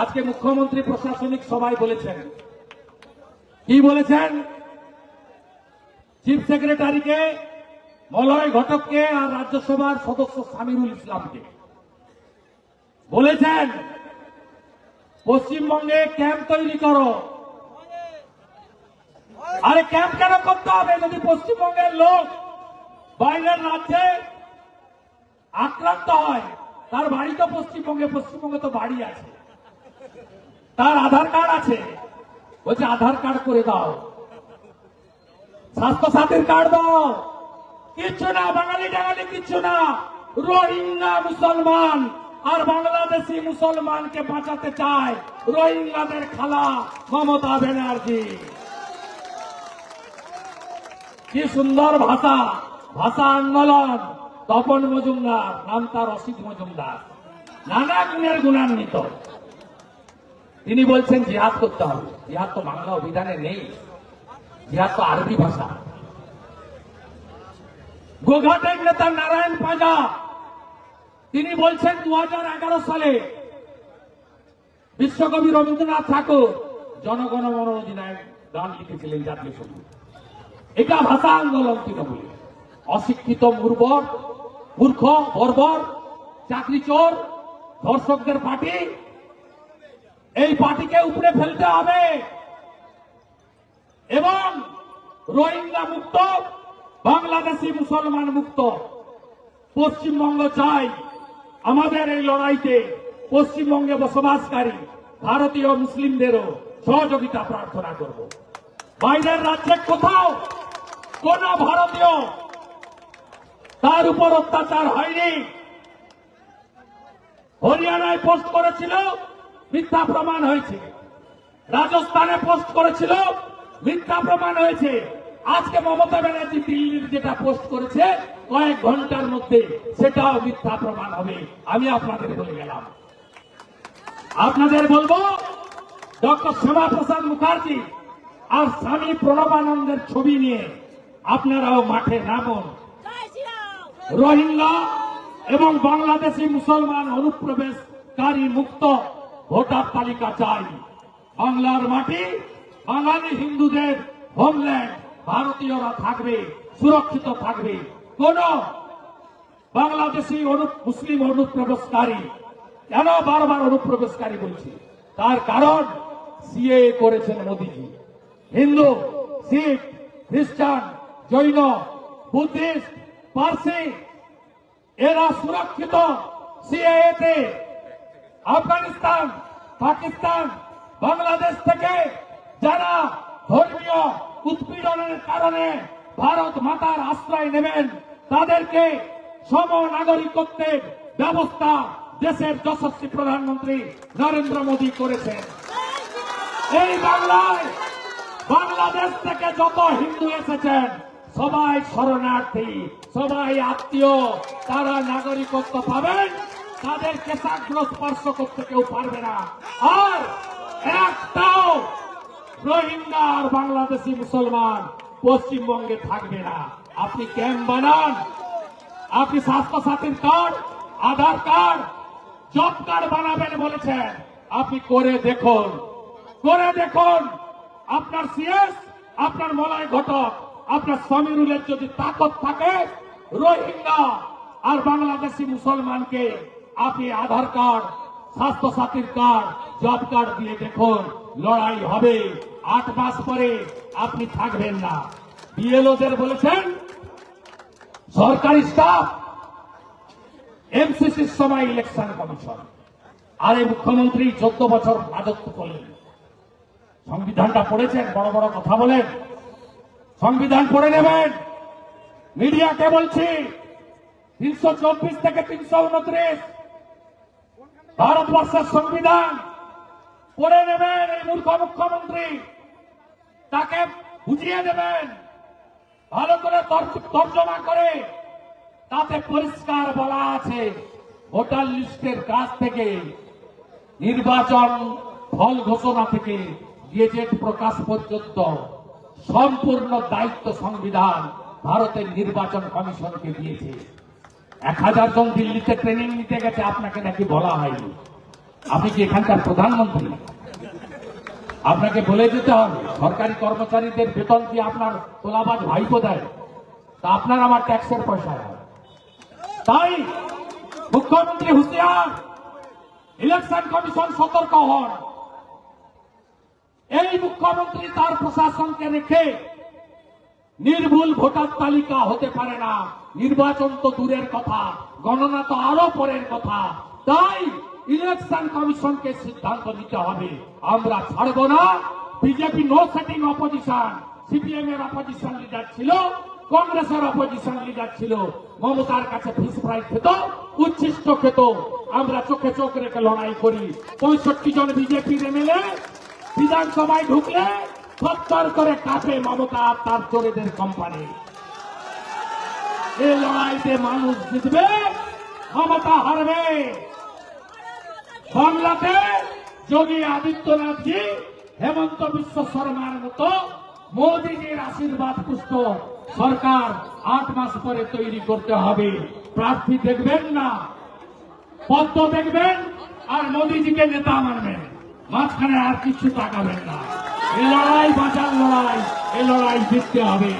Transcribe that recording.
আজকে মুখ্যমন্ত্রী প্রশাসনিক সভায় বলেছেন। কি বলেছেন? চিফ সেক্রেটারিকে মলয় ঘটককে আর রাজ্যসভার সদস্য সামিরুল ইসলামকে। বলেছেন, পশ্চিমবঙ্গে ক্যাম্প তৈরি করো। আরে ক্যাম্প কেন করতে হবে? যদি পশ্চিমবঙ্গের লোক বাইরের রাজ্যে আক্রান্ত হয়, তার বাড়ি তো পশ্চিমবঙ্গে পশ্চিমবঙ্গে তো বাড়ি আছে। তার আধার কার্ড আছে। বলছে, আধার কার্ড করে দাও। স্বাস্থ্য সাথীর কার্ড দাও। কিচ্ছু না, বাঙালি টাঙালি কিচ্ছু না। রোহিঙ্গা মুসলমান আর বাংলাদেশি মুসলমানকে বাঁচাতে চায় রোহিঙ্গাদের খালা মমতা ব্যানার্জি। কি সুন্দর ভাষা ভাষা আন্দোলন। তপন মজুমদার, নাম তার অসিত মজুমদার। নানা গুণের গুণান্বিত। তিনি বলছেন, জিহাদ করতে হবে। জিহাদ তো বাংলা অভিধানে নেই। জিহাদ তো আরবি ভাষা। গোঘাটের নেতা নারায়ণ পাঁজা, তিনি বলছেন দু সালে বিশ্বকবি রবীন্দ্রনাথ ঠাকুর জনগণ মন অধিনায়ক গান লিখেছিলেন জাতীয় সংগীত। এটা ভাষা আন্দোলন তৃণমূলে অশিক্ষিত মুর্বর, মূর্খ, বর্বর চাকরি চোর ধর্ষকদের পার্টি এই পার্টিকে উপরে ফেলতে হবে। এবং রোহিঙ্গা মুক্ত, বাংলাদেশি মুসলমান মুক্ত। পশ্চিমবঙ্গ চাই। আমাদের এই লড়াইতে পশ্চিমবঙ্গে বসবাসকারী ভারতীয় মুসলিমদেরও সহযোগিতা প্রার্থনা করব। বাইরের রাজ্যে কোথাও কোন ভারতীয় তার উপর অত্যাচার হয়নি। হরিয়ানায় পোস্ট করেছিল মিথ্যা প্রমাণ হয়েছে। রাজস্থানে পোস্ট করেছিল, মিথ্যা প্রমাণ হয়েছে। আজকে মমতা ব্যানার্জি দিল্লির যেটা পোস্ট করেছে, কয়েক ঘণ্টার মধ্যে সেটাও মিথ্যা প্রমাণ হবে। আমি আপনাদের বলে গেলাম। আপনাদের বলব, ডক্টর শ্যামাপ্রসাদ মুখার্জি আর স্বামী প্রণবানন্দের ছবি নিয়ে আপনারাও মাঠে নামুন। রোহিঙ্গা এবং বাংলাদেশি মুসলমান অনুপ্রবেশকারী মুক্ত ভোটার তালিকা চাই। বাংলার মাটি, বাঙালি হিন্দুদের হোমল্যান্ড ভারতীয়রা থাকবে, সুরক্ষিত থাকবে। কোন বাংলাদেশি মুসলিম অনুপ্রবেশকারী, কেন বারবার অনুপ্রবেশকারী বলছি? তার কারণ সিএ করেছেন মোদীজি। হিন্দু, শিখ, খ্রিস্টান, জৈন, বুদ্ধিস্ট, পার্সি, এরা সুরক্ষিত সিএতে আফগানিস্তান, পাকিস্তান, বাংলাদেশ থেকে যারা ধর্মীয় উৎপীড়নের কারণে ভারত মাতার আশ্রয় নেবেন, তাদেরকে সম নাগরিকত্বের ব্যবস্থা দেশের যশস্বী প্রধানমন্ত্রী নরেন্দ্র মোদী করেছেন। এই বাংলায়, বাংলাদেশ থেকে যত হিন্দু এসেছেন, সবাই শরণার্থী, সবাই আত্মীয়, তারা নাগরিকত্ব পাবেন। তাদের কেশাগ্র স্পর্শ করতে কেউ পারবে না। আর একটাও রোহিঙ্গা আর বাংলাদেশি মুসলমান পশ্চিমবঙ্গে থাকবে না। আপনি ক্যাম্প বানান, আপনি স্বাস্থ্য সাথীর card, Aadhaar card, job card বানাবেন বলেছেন। আপনি করে দেখুন করে দেখুন। আপনার সিএস, আপনার মলয় ঘটক, আপনার সমীরুলের যদি তাকত থাকে, রোহিঙ্গা আর বাংলাদেশি মুসলমানকে আপনি আধার কার্ড, স্বাস্থ্য সাথীর কার্ড, জব কার্ড দিয়ে দেখুন, লড়াই হবে। আট মাস পরে আপনি থাকবেন না। বিএলওদের বলেছেন, সরকারি স্টাফ, এমসিসির সময় ইলেকশন কমিশন। আর মুখ্যমন্ত্রী চোদ্দ বছর রাজত্ব করলেন। সংবিধানটা পড়েছেন, বড় বড় কথা বলেন। সংবিধান পড়ে নেবেন। মিডিয়াকে বলছি? তিনশো চব্বিশ থেকে তিনশো উনত্রিশ। ভারতবর্ষের সংবিধান পড়ে নেবেন এই মূর্খ মুখ্যমন্ত্রী। তাকে বুঝিয়ে দেবেন। ভালো করে তর্জমা করে তাতে পরিষ্কার বলা আছে ভোটার লিস্টের কাছ থেকে নির্বাচন ফল ঘোষণা থেকে গেজেট প্রকাশ পর্যন্ত সম্পূর্ণ দায়িত্ব সংবিধান ভারতের নির্বাচন কমিশনকে দিয়েছে। এক হাজার জন দিল্লিতে ট্রেনিং নিতে গেছে, আপনাকে নাকি বলা হয়নি। আপনি কি এখানকার প্রধানমন্ত্রী? আপনাকে বলে দিতে হবে, সরকারি কর্মচারীদের বেতন কি আপনার তোলাবাজ ভাইপো দেয়? তা আপনার আমার ট্যাক্সের পয়সা তাই মুখ্যমন্ত্রী হুঁশিয়ার ইলেকশন কমিশন সতর্ক হন। এই মুখ্যমন্ত্রী তার প্রশাসনকে রেখে নির্ভুল ভোটার তালিকা হতে পারে না। নির্বাচন তো দূরের কথা, গণনা তো আরও পরের কথা। তাই ইলেকশন কমিশনকে সিদ্ধান্ত নিতে হবে। আমরা ছাড়ব না। BJP no setting opposition CPM এর অপোজিশন লিডার ছিল কংগ্রেসের অপোজিশন লিডার ছিল। মমতার কাছে ফিস ফ্রাই খেত, উচ্ছিষ্ট খেত। আমরা চোখে চোখ রেখে লড়াই করি। পঁয়ষট্টি জন বিজেপির এমএলএ বিধানসভায় ঢুকলে সত্তর করে কাছে মমতা তার চোরেদের কোম্পানি। এই লড়াইতে মানুষ জিতবে, ক্ষমতা হারবে। বাংলাতে যোগী আদিত্যনাথজি হেমন্ত বিশ্ব শর্মার মতো মোদীজির আশীর্বাদ পুষ্ট সরকার আট মাস পরে তৈরি করতে হবে। প্রার্থী দেখবেন না, পদ্ম দেখবেন, আর মোদীজিকে নেতা মানবেন। মাঝখানে আর কিছু তাকাবেন না। এই লড়াই বাঁচার লড়াই এই লড়াই জিততে হবে।